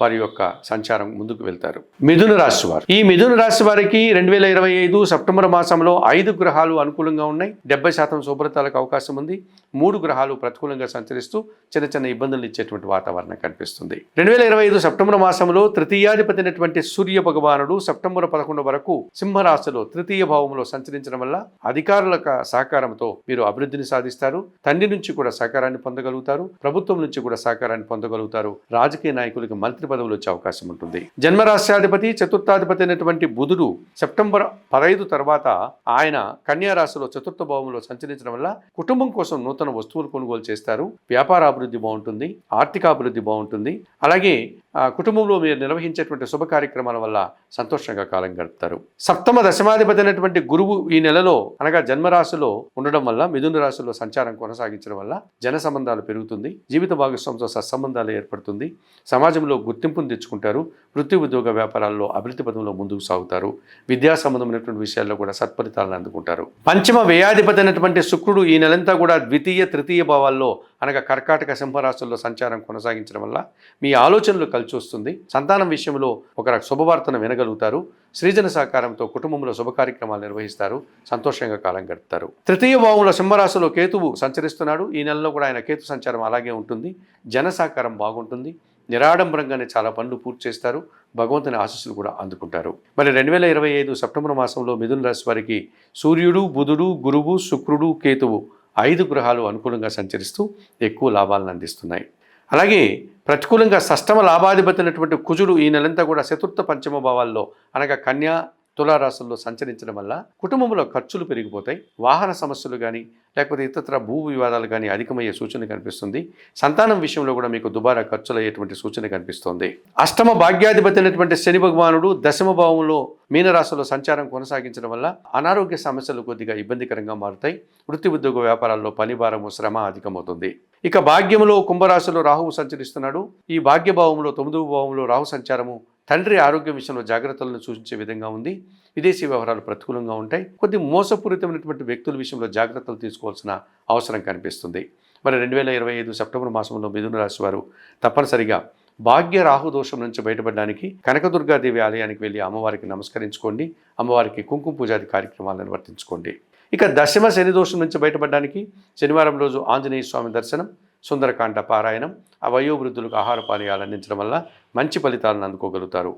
వారి యొక్క సంచారం ముందుకు వెళ్తారు. మిథున రాశి వారు. ఈ మిథున రాశి వారికి రెండు వేల ఇరవై ఐదు సెప్టెంబర్ మాసంలో ఐదు గ్రహాలు అనుకూలంగా ఉన్నాయి. డెబ్బై శాతం శుభ్రతలకు అవకాశం ఉంది. మూడు గ్రహాలు ప్రతికూలంగా సంచరిస్తూ చిన్న చిన్న ఇబ్బందులు ఇచ్చేటువంటి వాతావరణం కనిపిస్తుంది. రెండు వేల ఇరవై ఐదు సెప్టెంబర్ మాసంలో తృతీయాధిపతి అయినటువంటి సూర్య భగవానుడు సెప్టెంబర్ పదకొండు వరకు సింహరాశిలో తృతీయ భావంలో సంచరించడం వల్ల అధికారుల సహకారంతో మీరు అభివృద్ధిని సాధిస్తారు. తండ్రి నుంచి కూడా సహకారాన్ని పొందగలుగుతారు. ప్రభుత్వం నుంచి కూడా సహకారాన్ని పొందగలుగుతారు. రాజకీయ నాయకులకి మంత్రి పదవులు వచ్చే అవకాశం ఉంటుంది. జన్మరాశ్యాధిపతి చతుర్థాధిపతి అయినటువంటి బుధుడు సెప్టెంబర్ పదహైదు తర్వాత ఆయన కన్యా రాశిలో చతుర్థ భావంలో సంచరించడం వల్ల కుటుంబం కోసం నూతన వస్తువులు కొనుగోలు చేస్తారు. వ్యాపార అభివృద్ధి బాగుంటుంది. ఆర్థిక అభివృద్ధి బాగుంటుంది. అలాగే కుటుంబంలో మీరు నిర్వహించేటువంటి శుభ కార్యక్రమాల వల్ల సంతోషంగా కాలం గడుపుతారు. సప్తమ దశమాధిపతి అయినటువంటి గురువు ఈ నెలలో అనగా జన్మరాశిలో ఉండడం వల్ల మిథున రాశిలో సంచారం కొనసాగించడం వల్ల జన సంబంధాలు పెరుగుతుంది. జీవిత భాగస్వామితో సత్సంబంధాలు ఏర్పడుతుంది. సమాజంలో గుర్తింపును తెచ్చుకుంటారు. వృత్తి ఉద్యోగ వ్యాపారాల్లో అభివృద్ధి పదంలో ముందుకు సాగుతారు. విద్యా సంబంధమైనటువంటి విషయాల్లో కూడా సత్ఫలితాలను అందుకుంటారు. పంచమ వ్యయాధిపతి అయినటువంటి శుక్రుడు ఈ నెలంతా కూడా ద్వితీయ తృతీయ భావాల్లో అనగా కర్కాటక సింహరాశుల్లో సంచారం కొనసాగించడం వల్ల మీ ఆలోచనలు కలిసి వస్తుంది. సంతానం విషయంలో ఒక శుభవార్తను వినగలుగుతారు. సృజన సహకారంతో కుటుంబంలో శుభ కార్యక్రమాలు నిర్వహిస్తారు. సంతోషంగా కాలం గడుపుతారు. తృతీయ భావంలో సింహరాశిలో కేతువు సంచరిస్తున్నాడు. ఈ నెలలో కూడా ఆయన కేతు సంచారం అలాగే ఉంటుంది. జన సహకారం బాగుంటుంది. నిరాడంబరంగానే చాలా పనులు పూర్తి చేస్తారు. భగవంతుని ఆశీస్సులు కూడా అందుకుంటారు. మరి రెండు వేల ఇరవై ఐదు సెప్టెంబర్ మాసంలో మిథున రాశి వారికి సూర్యుడు బుధుడు గురువు శుక్రుడు కేతువు ఐదు గ్రహాలు అనుకూలంగా సంచరిస్తూ ఎక్కువ లాభాలను అందిస్తున్నాయి. అలాగే ప్రతికూలంగా షష్టమ లాభాధిపతి అయినటువంటి కుజుడు ఈ నెలంతా కూడా చతుర్థ పంచమ భావాల్లో అనగా కన్యా తులారాశుల్లో సంచరించడం వల్ల కుటుంబంలో ఖర్చులు పెరిగిపోతాయి వాహన సమస్యలు కానీ లేకపోతే ఇతరత్ర భూ వివాదాలు కానీ అధికమయ్యే సూచన కనిపిస్తుంది. సంతానం విషయంలో కూడా మీకు దుబారా ఖర్చులు అయ్యేటువంటి సూచన కనిపిస్తోంది. అష్టమ భాగ్యాధిపతి అయినటువంటి శని భగవానుడు దశమ భావంలో మీనరాశిలో సంచారం కొనసాగించడం వల్ల అనారోగ్య సమస్యలు కొద్దిగా ఇబ్బందికరంగా మారుతాయి. వృత్తి ఉద్యోగ వ్యాపారాల్లో పని భారము శ్రమ అధికమవుతుంది. ఇక భాగ్యములో కుంభరాశిలో రాహువు సంచరిస్తున్నాడు. ఈ భాగ్యభావంలో తొమ్మిదవ భావంలో రాహు సంచారము తండ్రి ఆరోగ్య విషయంలో జాగ్రత్తలను సూచించే విధంగా ఉంది. విదేశీ వ్యవహారాలు ప్రతికూలంగా ఉంటాయి. కొద్ది మోసపూరితమైనటువంటి వ్యక్తుల విషయంలో జాగ్రత్తలు తీసుకోవాల్సిన అవసరం కనిపిస్తుంది. మరి రెండు వేల ఇరవై ఐదు సెప్టెంబర్ మాసంలో మిథున రాశి వారు తప్పనిసరిగా భాగ్య రాహుదోషం నుంచి బయటపడడానికి కనకదుర్గాదేవి ఆలయానికి వెళ్ళి అమ్మవారికి నమస్కరించుకోండి. అమ్మవారికి కుంకుమ పూజాది కార్యక్రమాలను నిర్వర్తించుకోండి. ఇక దశమ శని దోషం నుంచి బయటపడడానికి శనివారం రోజు ఆంజనేయ స్వామి దర్శనం సుందరకాండ పారాయణం ఆ వయోవృద్ధులకు ఆహార పానీయాలు అందించడం వల్ల మంచి ఫలితాలను అందుకోగలుగుతారు.